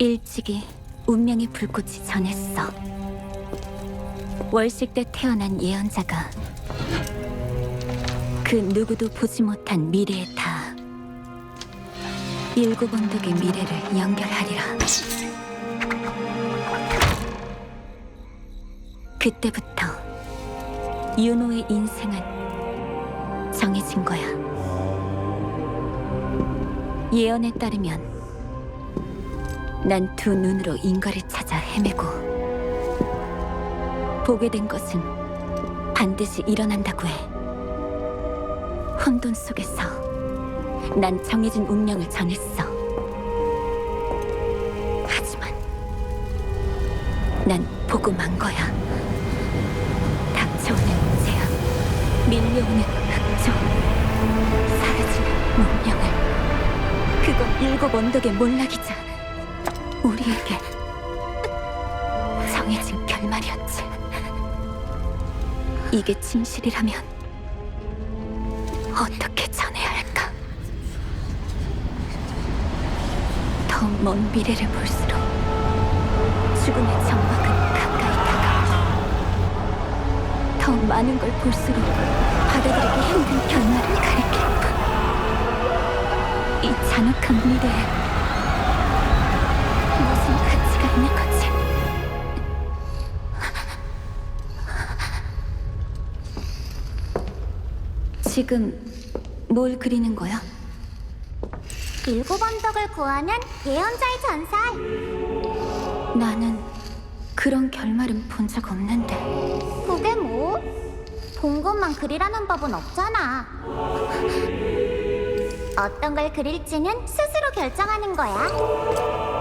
일찍이 운명의 불꽃이 전했어. 월식 때 태어난 예언자가 그 누구도 보지 못한 미래에 다 일곱 언덕의 미래를 연결하리라. 그때부터 윤호의 인생은 정해진 거야. 예언에 따르면 난 두 눈으로 인과를 찾아 헤매고 보게 된 것은 반드시 일어난다고 해. 혼돈 속에서 난 정해진 운명을 전했어. 하지만 난 보고 만 거야. 닥쳐오는 재앙, 밀려오는 흑조, 사라지는 운명을. 그건 일곱 언덕의 몰락이자 우리에게 정해진 결말이었지. 이게 진실이라면 어떻게 전해야 할까? 더 먼 미래를 볼수록 죽음의 정막은 가까이 다가오고 더 많은 걸 볼수록 받아들이기 힘든 결말을 가리킬 뿐. 이 잔혹한 미래에 거지? 지금 뭘 그리는 거야? 일곱 언덕을 구하는 예언자의 전설. 나는 그런 결말은 본 적 없는데. 그게 뭐? 본 것만 그리라는 법은 없잖아. 어떤 걸 그릴지는 스스로 결정하는 거야.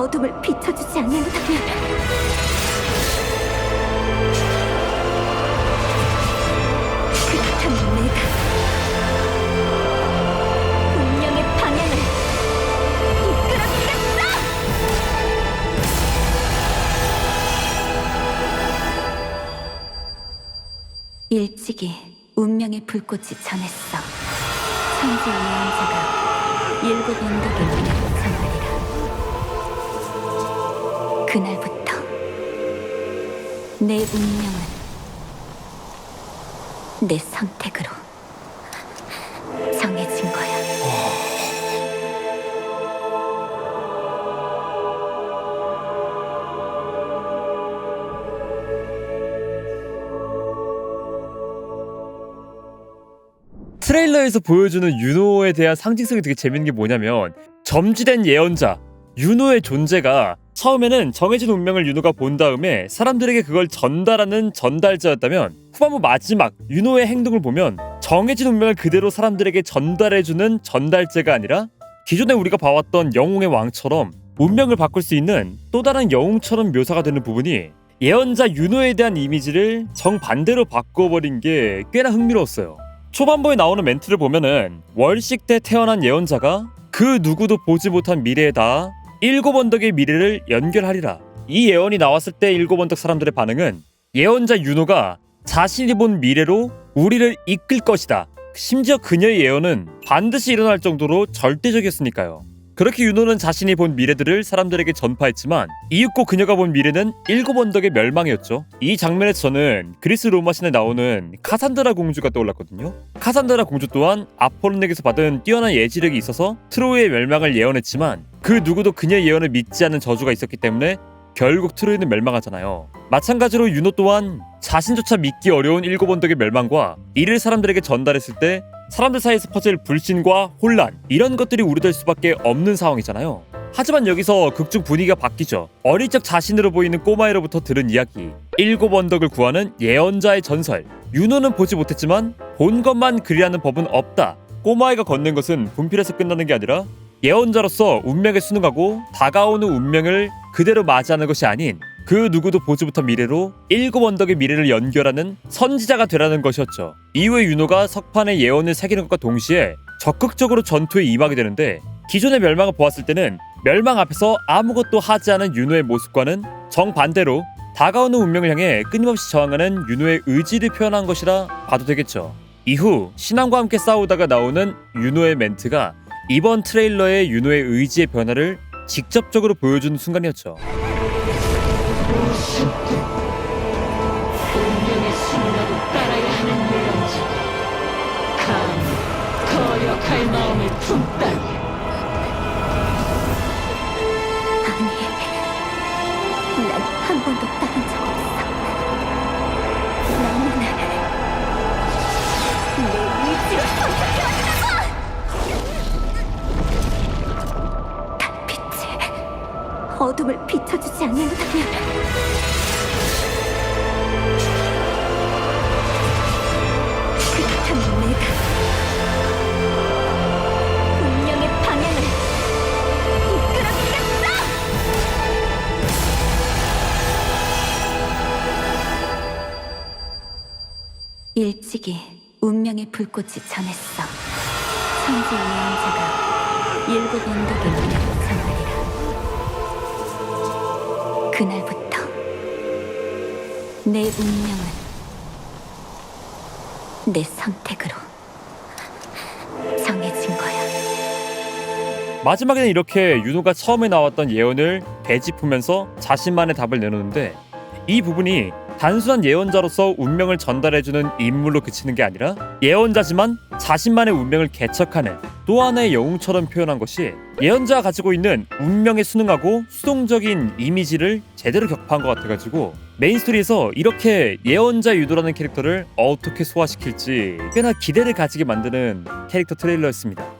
어둠을 비춰주지 않는다면 그렇다면 내가 운명의 방향을 이끌어주겠어! 일찍이 운명의 불꽃이 전했어. 천지 예언자가 일곱 문을 전 그날부터 내 운명은 내 선택으로 정해진 거야. 트레일러에서 보여주는 윤호에 대한 상징성이 되게 재밌는 게 뭐냐면 점지된 예언자 윤호의 존재가 처음에는 정해진 운명을 윤호가 본 다음에 사람들에게 그걸 전달하는 전달자였다면 후반부 마지막 윤호의 행동을 보면 정해진 운명을 그대로 사람들에게 전달해주는 전달자가 아니라 기존에 우리가 봐왔던 영웅의 왕처럼 운명을 바꿀 수 있는 또 다른 영웅처럼 묘사가 되는 부분이 예언자 윤호에 대한 이미지를 정반대로 바꿔버린 게 꽤나 흥미로웠어요. 초반부에 나오는 멘트를 보면은 월식 때 태어난 예언자가 그 누구도 보지 못한 미래에 다 일곱 언덕의 미래를 연결하리라. 이 예언이 나왔을 때 일곱 언덕 사람들의 반응은 예언자 윤호가 자신이 본 미래로 우리를 이끌 것이다. 심지어 그녀의 예언은 반드시 일어날 정도로 절대적이었으니까요. 그렇게 윤호는 자신이 본 미래들을 사람들에게 전파했지만 이윽고 그녀가 본 미래는 일곱 언덕의 멸망이었죠. 이 장면에서 저는 그리스 로마 신에 나오는 카산드라 공주가 떠올랐거든요. 카산드라 공주 또한 아폴론에게서 받은 뛰어난 예지력이 있어서 트로이의 멸망을 예언했지만 그 누구도 그녀의 예언을 믿지 않는 저주가 있었기 때문에 결국 트로이는 멸망하잖아요. 마찬가지로 윤호 또한 자신조차 믿기 어려운 일곱 언덕의 멸망과 이를 사람들에게 전달했을 때 사람들 사이에서 퍼질 불신과 혼란 이런 것들이 우려될 수밖에 없는 상황이잖아요. 하지만 여기서 극중 분위기가 바뀌죠. 어릴 적 자신으로 보이는 꼬마애로부터 들은 이야기, 일곱 언덕을 구하는 예언자의 전설. 윤호는 보지 못했지만 본 것만 그리라는 법은 없다. 꼬마애가 건넨 것은 분필에서 끝나는 게 아니라 예언자로서 운명에 순응하고 다가오는 운명을 그대로 맞이하는 것이 아닌 그 누구도 보지 못한 미래로 일곱 언덕의 미래를 연결하는 선지자가 되라는 것이었죠. 이후에 윤호가 석판의 예언을 새기는 것과 동시에 적극적으로 전투에 임하게 되는데 기존의 멸망을 보았을 때는 멸망 앞에서 아무것도 하지 않은 윤호의 모습과는 정반대로 다가오는 운명을 향해 끊임없이 저항하는 윤호의 의지를 표현한 것이라 봐도 되겠죠. 이후 신앙과 함께 싸우다가 나오는 윤호의 멘트가 이번 트레일러의 윤호의 의지의 변화를 직접적으로 보여주는 순간이었죠. 품다 아니, 난 한 번도 따른 적 없어. 나는 내 의지로 선택해왔다고! 달빛이 어둠을 비춰주지 않는다면 일찍이 운명의 불꽃이 전했어. 천지 예언자가 일곱 언덕의 미래를 전하리라. 그날부터 내 운명은 내 선택으로 정해진 거야. 마지막에는 이렇게 윤호가 처음에 나왔던 예언을 되짚으면서 자신만의 답을 내놓는데 이 부분이 단순한 예언자로서 운명을 전달해주는 인물로 그치는 게 아니라 예언자지만 자신만의 운명을 개척하는 또 하나의 영웅처럼 표현한 것이 예언자가 가지고 있는 운명에 순응하고 수동적인 이미지를 제대로 격파한 것 같아가지고 메인 스토리에서 이렇게 예언자 유도라는 캐릭터를 어떻게 소화시킬지 꽤나 기대를 가지게 만드는 캐릭터 트레일러였습니다.